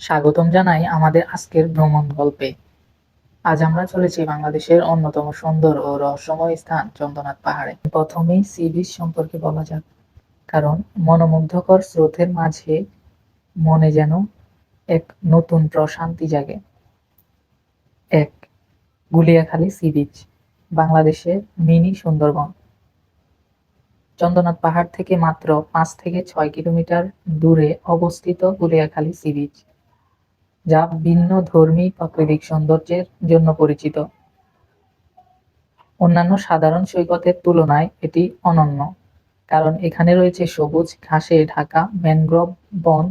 স্বাগতম জানাই আমাদের আজকের ভ্রমণ গল্পে। আজ আমরা চলেছি বাংলাদেশের অন্যতম সুন্দর ও রহস্যময় স্থান, চন্দ্রনাথ পাহাড়ে। প্রথমেই সি বিচ সম্পর্কে বলা যাক। কারণ মনোমুগ্ধকর স্রোতের মাঝে মনে যেন এক নতুন প্রশান্তি জাগে। এক গুলিয়াখালী সি বিচ বাংলাদেশের মিনি সুন্দরবন। চন্দ্রনাথ পাহাড় থেকে মাত্র পাঁচ থেকে ছয় কিলোমিটার দূরে অবস্থিত গুলিয়াখালী সি বিচ যা ভিন্ন ধর্মী প্রাকৃতিক সৌন্দর্যের জন্য পরিচিত। অন্যান্য সাধারণ সৈকতের তুলনায় এটি অনন্য, কারণ এখানে রয়েছে সবুজ ঘাসে ঢাকা, ম্যানগ্রোভ, বন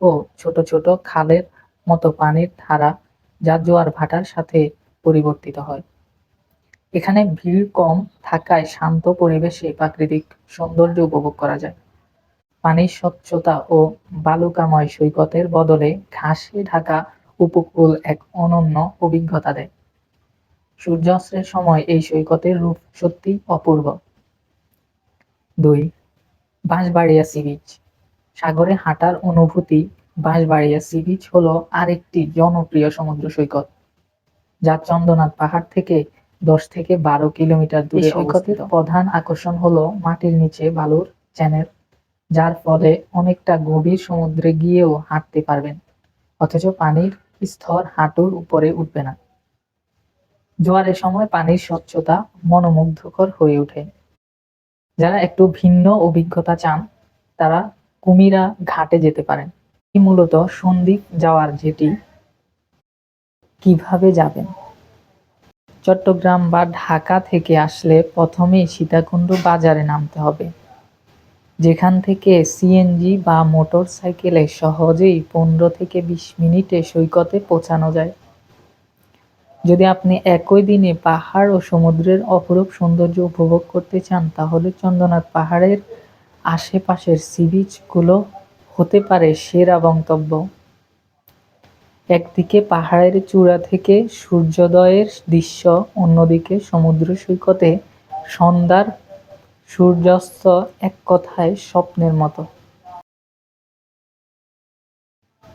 ও ছোট ছোট খালের মতো পানির ধারা যা জোয়ার ভাটার সাথে পরিবর্তিত হয়। এখানে ভিড় কম থাকায় শান্ত পরিবেশে প্রাকৃতিক সৌন্দর্য উপভোগ করা যায়। পানির স্বচ্ছতা ও বালুকাময় সৈকতের বদলে ঘাসে ঢাকা উপকূল এক অনন্য অভিজ্ঞতা দেয়। সূর্যাস্তের সময় এই সৈকতের রূপ সত্যি অপূর্ব। দুই বাঁশবাড়িয়া সি বিচ। সাগরে হাঁটার অনুভূতি বাঁশবাড়িয়া সি বিচ হলো আরেকটি জনপ্রিয় সমুদ্র সৈকত। যা চন্দ্রনাথ পাহাড় থেকে দশ থেকে বারো কিলোমিটার দূরে সৈকতের প্রধান আকর্ষণ হলো মাটির নিচে বালুর চ্যানেল। যার ফলে অনেকটা গভীর সমুদ্রে গিয়েও হাঁটতে পারবেন। অথচ পানির স্তর হাঁটুর উপরে উঠবে না। জোয়ারের সময় পানির স্বচ্ছতা মনোমুগ্ধকর হয়ে ওঠে। যারা একটু ভিন্ন অভিজ্ঞতা চান, তারা কুমিরা ঘাটে যেতে পারেন। মূলত সন্দ্বীপ যাওয়ার যেটি। কীভাবে যাবেন? চট্টগ্রাম বা ঢাকা থেকে আসলে প্রথমেই সীতাকুণ্ড বাজারে নামতে হবে। যেখান থেকে সিএনজি বা মোটর সাইকেলে সহজেই পনেরো থেকে বিশ মিনিটে সৈকতে পৌঁছানো যায়। যদি আপনি একই দিনে পাহাড় ও সমুদ্রের অপরূপ সৌন্দর্য উপভোগ করতে চান, তাহলে চন্দ্রনাথ পাহাড়ের আশেপাশের সি বিচগুলো হতে পারে সেরা গন্তব্য। একদিকে পাহাড়ের চূড়া থেকে সূর্যোদয়ের দৃশ্য, অন্যদিকে সমুদ্র সৈকতে সন্ধ্যার সূর্যাস্ত এক কথায় স্বপ্নের মতো।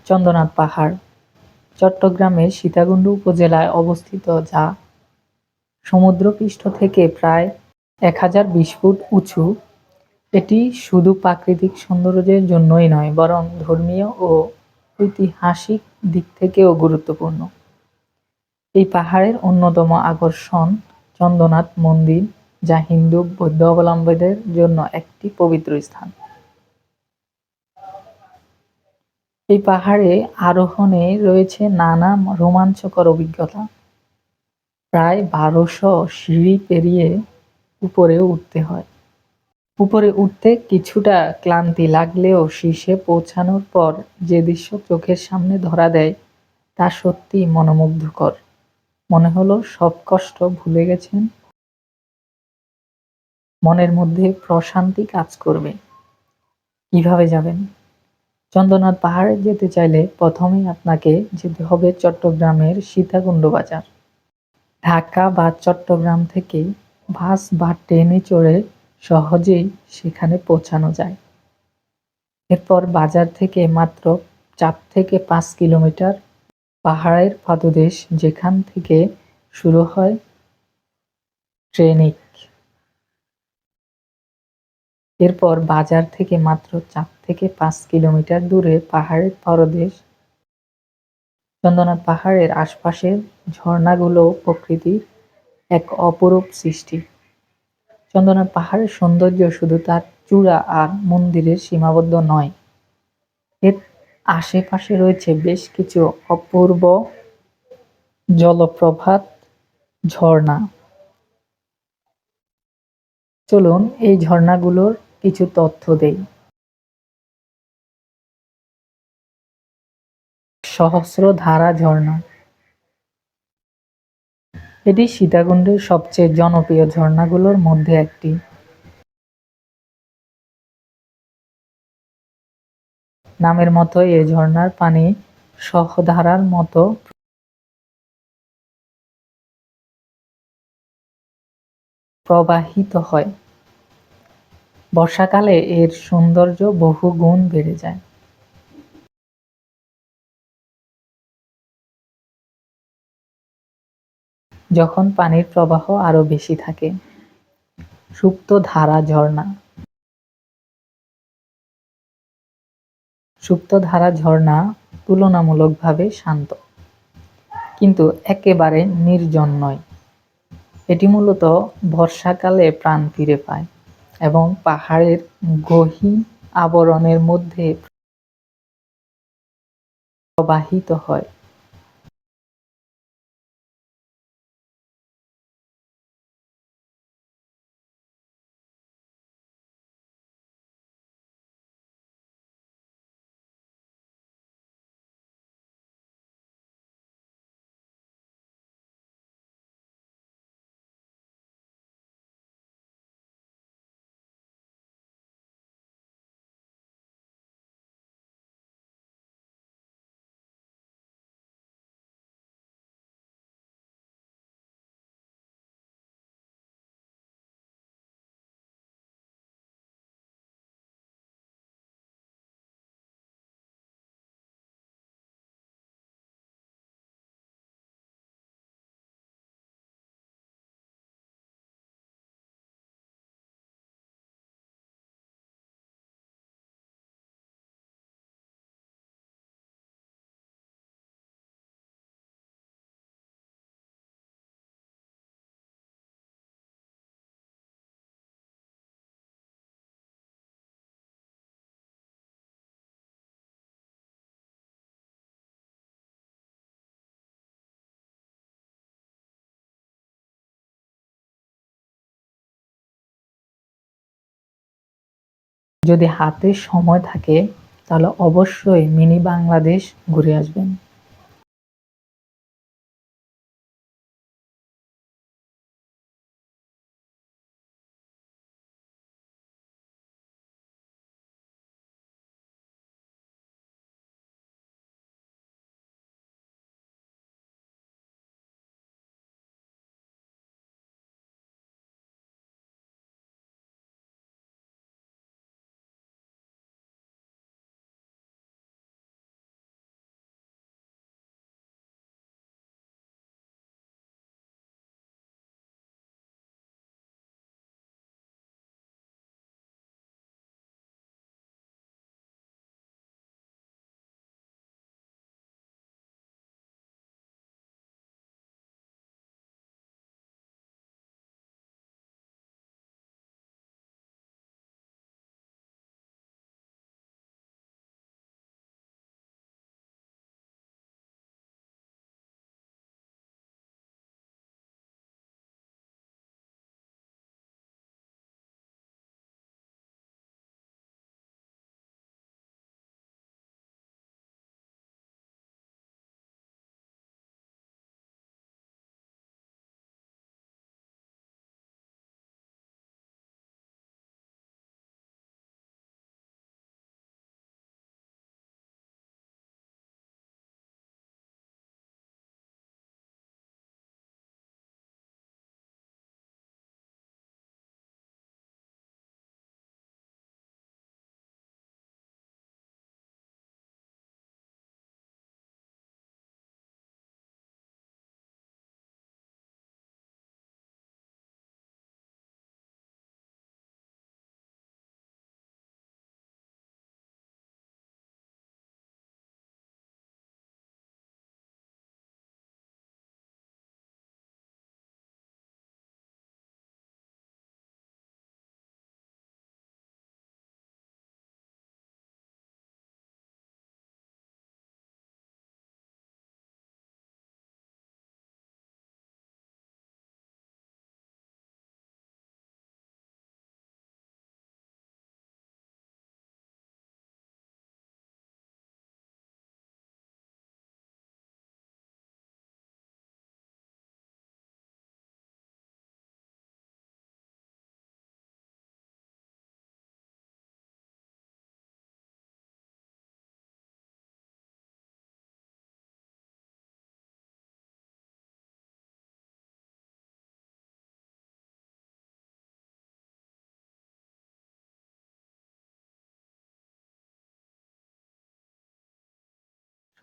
চন্দ্রনাথ পাহাড়, চট্টগ্রামের সীতাকুণ্ড উপজেলায় অবস্থিত যা সমুদ্রপৃষ্ঠ থেকে প্রায় এক হাজার বিশ ফুট উঁচু, এটি শুধু প্রাকৃতিক সৌন্দর্যের জন্যই নয়, বরং ধর্মীয় ও ঐতিহাসিক দিক থেকেও গুরুত্বপূর্ণ। এই পাহাড়ের অন্যতম আকর্ষণ চন্দ্রনাথ মন্দির। যা হিন্দু বৌদ্ধ অবলম্বীদের জন্য একটি পবিত্র স্থান। এই পাহাড়ে আরোহণে রয়েছে নানা রোমাঞ্চকর অভিজ্ঞতা। প্রায় বারোশো সিঁড়ি পেরিয়ে উপরে উঠতে হয়। উপরে উঠতে কিছুটা ক্লান্তি লাগলেও শীর্ষে পৌঁছানোর পর যে দৃশ্য চোখের সামনে ধরা দেয়, তা সত্যি মনোমুগ্ধকর। মনে হলো সব কষ্ট ভুলে গেছেন মনের মধ্যে প্রশান্তি কাজ করবে। কীভাবে যাবেন? চন্দ্রনাথ পাহাড়ে যেতে চাইলে প্রথমেই আপনাকে যেতে হবে চট্টগ্রামের সীতাকুণ্ড বাজার। ঢাকা বা চট্টগ্রাম থেকে বাস বা ট্রেনে চড়ে সহজেই সেখানে পৌঁছানো যায়। এরপর বাজার থেকে মাত্র চার থেকে পাঁচ কিলোমিটার পাহাড়ের পাদদেশ যেখান থেকে শুরু হয় ট্রেনিক এরপর বাজার থেকে মাত্র চার থেকে পাঁচ কিলোমিটার দূরে পাহাড়ের পাদদেশ চন্দ্রনাথ পাহাড়ের আশপাশের ঝর্ণাগুলো প্রকৃতির এক অপরূপ সৃষ্টি। চন্দ্রনাথ পাহাড়ের সৌন্দর্য শুধু তার চূড়া আর মন্দিরের সীমাবদ্ধ নয়, এর আশেপাশে রয়েছে বেশ কিছু অপূর্ব জলপ্রপাত ঝর্ণা। চলুন এই ঝর্ণাগুলোর কিছু তথ্য দেই। সহস্র ধারা ঝর্ণা। এটি সীতাকুণ্ডের সবচেয়ে জনপ্রিয় ঝর্ণাগুলোর মধ্যে একটি। নামের মতো এ ঝর্ণার পানি সহধারার মতো। প্রবাহিত হয়। বর্ষাকালে এর সৌন্দর্য বহু গুণ বেড়ে যায়। যখন পানির প্রবাহ আরও বেশি থাকে, সুপ্ত ধারা ঝর্ণা। সুপ্ত ধারা ঝর্ণা তুলনামূলকভাবে শান্ত, কিন্তু একেবারে নির্জন নয়। এটি মূলত বর্ষাকালে প্রাণ ফিরে পায়। এবং পাহাড়ের গহীন আবরণের মধ্যে প্রবাহিত হয়। যদি হাতে সময় থাকে তাহলে অবশ্যই মিনি বাংলাদেশ ঘুরে আসবেন।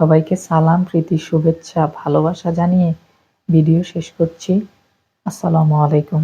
সবাইকে সালাম প্রীতি শুভেচ্ছা ভালোবাসা জানিয়ে ভিডিও শেষ করছি। আসসালামু আলাইকুম।